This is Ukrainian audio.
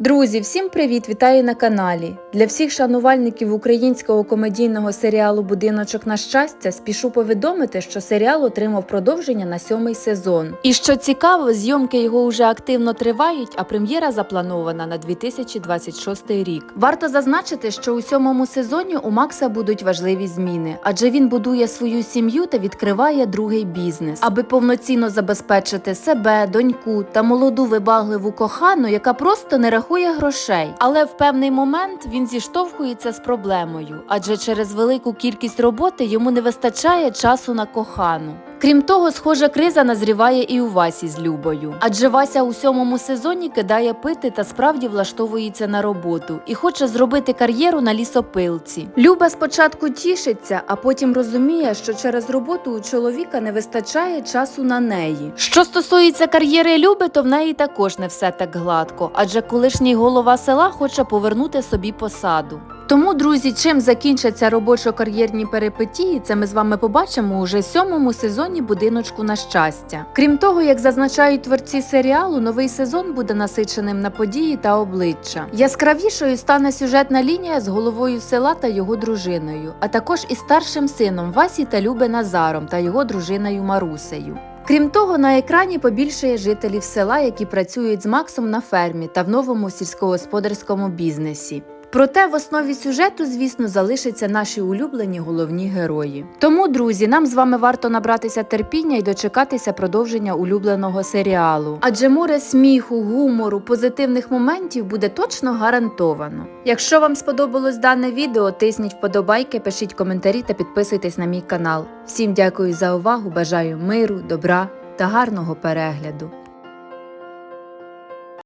Друзі, всім привіт! Вітаю на каналі. Для всіх шанувальників українського комедійного серіалу Будиночок на щастя спішу повідомити, що серіал отримав продовження на сьомий сезон. І що цікаво, зйомки його вже активно тривають, а прем'єра запланована на 2026 рік. Варто зазначити, що у сьомому сезоні у Макса будуть важливі зміни, адже він будує свою сім'ю та відкриває другий бізнес, аби повноцінно забезпечити себе, доньку та молоду вибагливу кохану, яка просто не рахує грошей. Але в певний момент він зіштовхується з проблемою, адже через велику кількість роботи йому не вистачає часу на кохану. Крім того, схожа криза назріває і у Васі з Любою. Адже Вася у сьомому сезоні кидає пити та справді влаштовується на роботу і хоче зробити кар'єру на лісопилці. Люба спочатку тішиться, а потім розуміє, що через роботу у чоловіка не вистачає часу на неї. Що стосується кар'єри Люби, то в неї також не все так гладко, адже колишній голова села хоче повернути собі посаду. Тому, друзі, чим закінчаться робочо-кар'єрні перипетії, це ми з вами побачимо уже сьомому сезоні будиночку на щастя. Крім того, як зазначають творці серіалу, новий сезон буде насиченим на події та обличчя. Яскравішою стане сюжетна лінія з головою села та його дружиною, а також із старшим сином Васі та Люби Назаром та його дружиною Марусею. Крім того, на екрані побільшає жителів села, які працюють з Максом на фермі та в новому сільськогосподарському бізнесі. Проте в основі сюжету, звісно, залишаться наші улюблені головні герої. Тому, друзі, нам з вами варто набратися терпіння і дочекатися продовження улюбленого серіалу. Адже море сміху, гумору, позитивних моментів буде точно гарантовано. Якщо вам сподобалось дане відео, тисніть вподобайки, пишіть коментарі та підписуйтесь на мій канал. Всім дякую за увагу! Бажаю миру, добра та гарного перегляду.